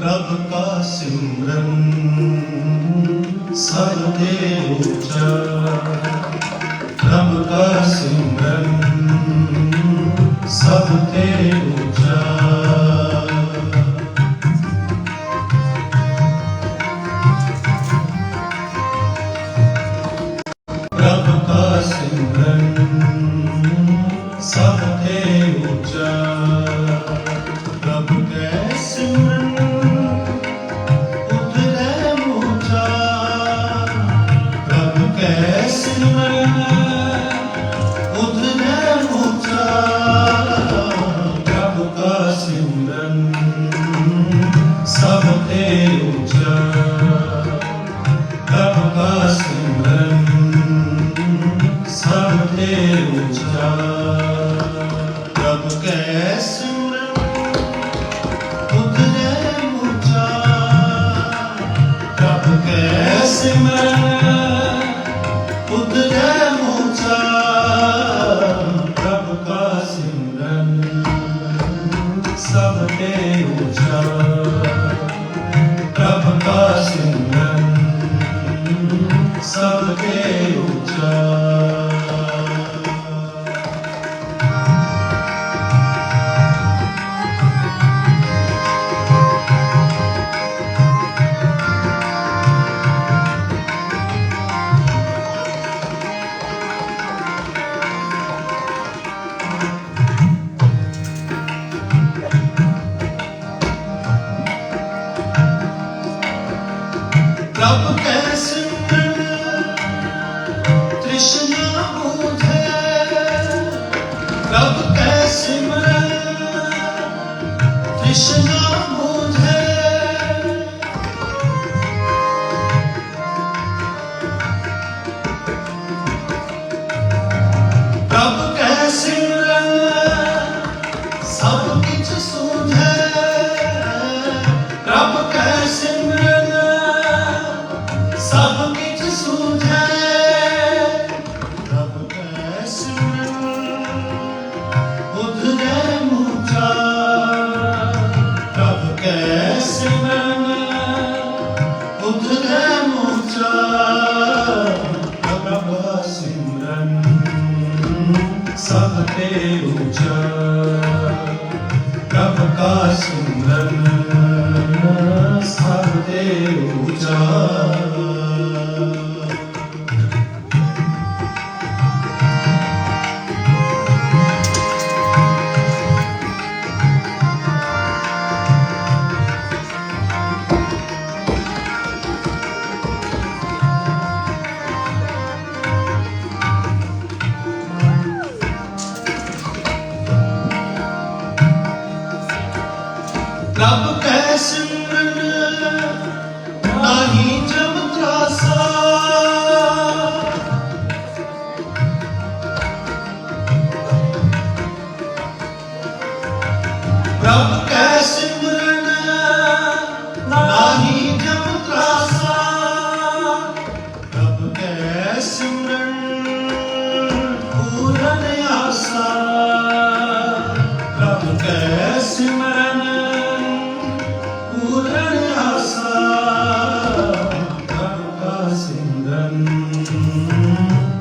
ਪ੍ਰਭ ਕਾ ਸਿਮਰਨ ਸਭ ਤੇ ਉੱਚਾ ਪ੍ਰਭ ਕਾ ਸਿਮਰਨ ਸਭ ਤੇ ਉੱਚਾ ਸਿਮਰਨ ਸਭ ਤੇ ਉੱਚਾ ਸਭ ਤੇ ਪ੍ਰਭ ਕੈ ਸਿਮਰਨ ਕਾ ਪ੍ਰਭ ਕੈ ਸਿਮਰਨ ਨਾਹੀ ਜਮ ਤਰਾਸਾ। ਪ੍ਰਭ ਕੈ ਸਿਮਰਨ ਪੂਰਨ ਆਸਾ। ਪ੍ਰਭ ਕੈ ਸਿਮਰਨ ਪੂਰਨ ਆਸਾ। ਪ੍ਰਭ ਕਾ ਸਿਮਰਨ,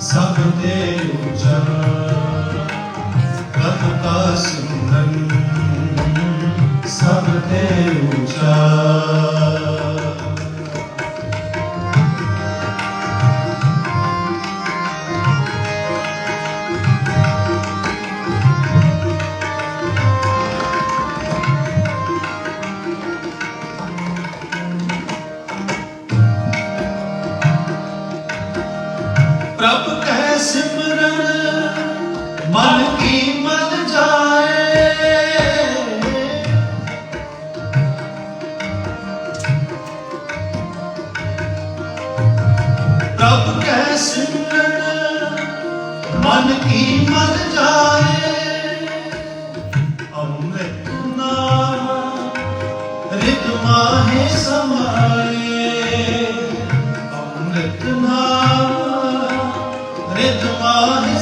ਸਭ ਤੇ ਉੱਚਾ। ਪ੍ਰਭ ਕਾ ਸਿਮਰਨ। ਮਨ ਕੀ ਮਨ ਜਾਏ? ਅੰਮ੍ਰਿਤ ਨਾਮ ਰਿਤ ਮਾਹੇ ਸਮਾਏ। ਅੰਮ੍ਰਿਤ ਨਾਮ ਰਿਤ ਮਾਹੇ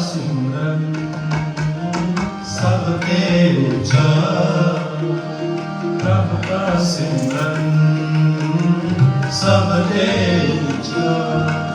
ਸਿਮਰਨ ਸਭ ਤੇ ਉੱਚਾ ਪ੍ਰਭ ਦਾ ਸਿਮਰਨ ਸਭ ਤੇ ਉੱਚਾ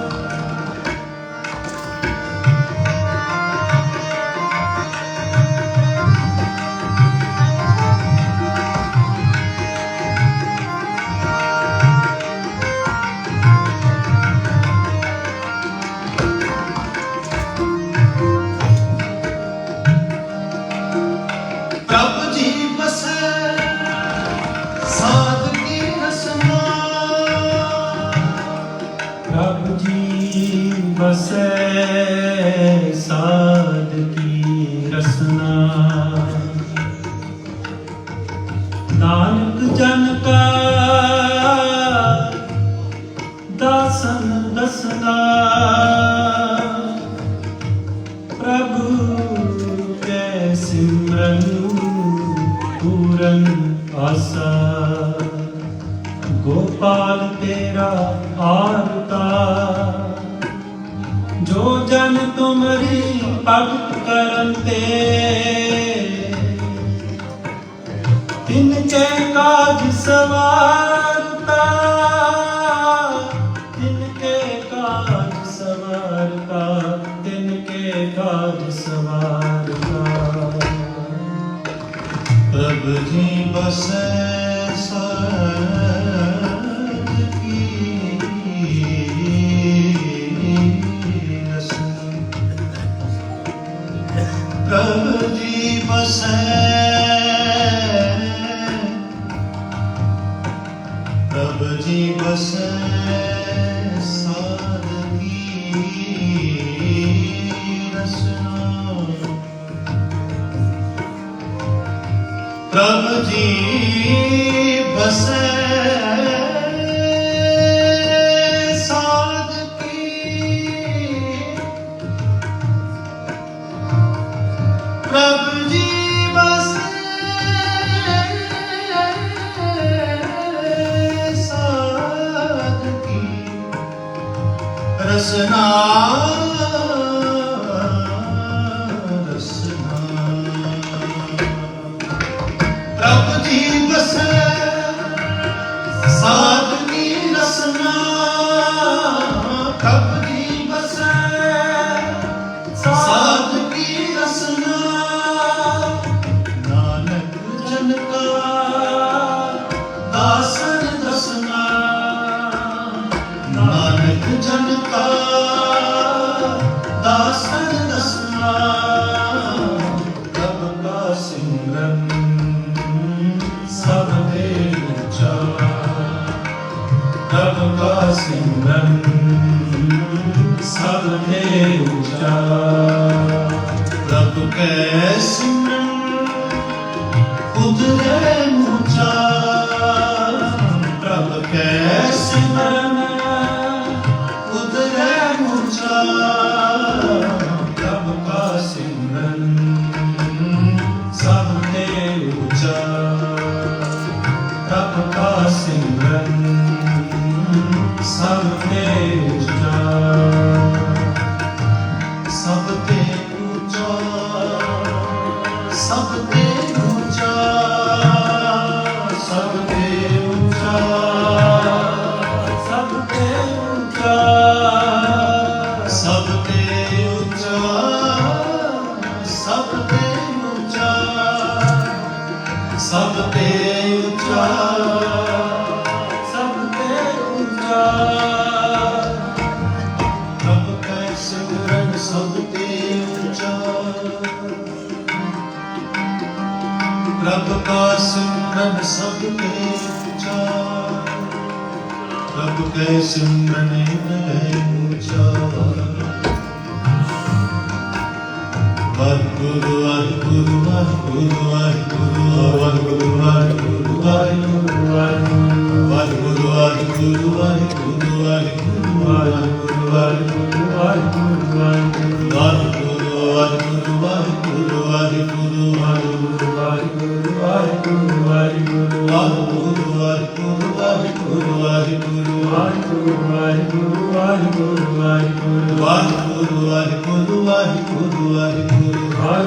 ਤੇਰਾ ਆਰਤਾ। ਜੋ ਜਨ ਤੁਮਰੀ ਭਗਤ ਕਰਨ ਤੇ, ਤਿਨ ਚੈ ਕਾਜ ਸਵਾਰਤਾ। ਤਿਨ ਕੇ ਕਾਜ ਸਵਾਰਤਾ, ਤਿਨ ਕੇ ਕਾਜ ਸਵਾਰਤਾ। ਪ੍ਰਭ ਜੀ ਬਸੈ ਸਰ। say Krishna. ਸਿਮਰਨ ਸਭ ਨੇ ਪ੍ਰਕਾਸ਼ ਪ੍ਰਭ ਸਭ ਤੇ ਵਿਚਾਰ ਪ੍ਰਭ ਦੇ ਸਿਮਰਨੇ ਮੈਂ ਉੱਚਾ ਵਾਹਿਗੁਰੂ ਵਾਹਿਗੁਰੂ ਵਾਹਿਗੁਰੂ ਵਾਹਿਗੁਰੂ ਵਾਹਿਗੁਰੂ ਵਾਹਿਗੁਰੂ ਵਾਹਿਗੁਰੂ ਵਾਹਿਗੁਰੂ ਵਾਹਿਗੁਰੂ ਵਾਹਿਗੁਰੂ ਵਾਹਿਗੁਰੂ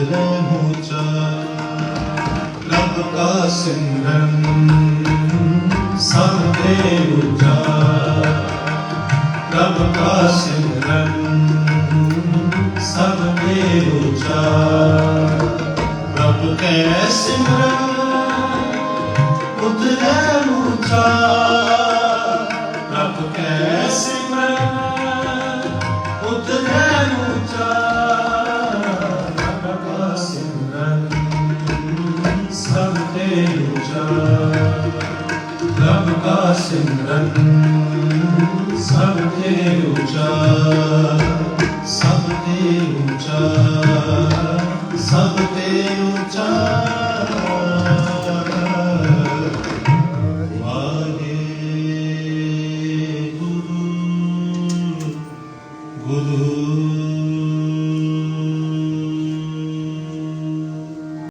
न ऊंचा रब का सिमरन सबसे ऊंचा रब का सिमरन सबसे ऊंचा रब के सिमरन उतरे ऊंचा Deus já.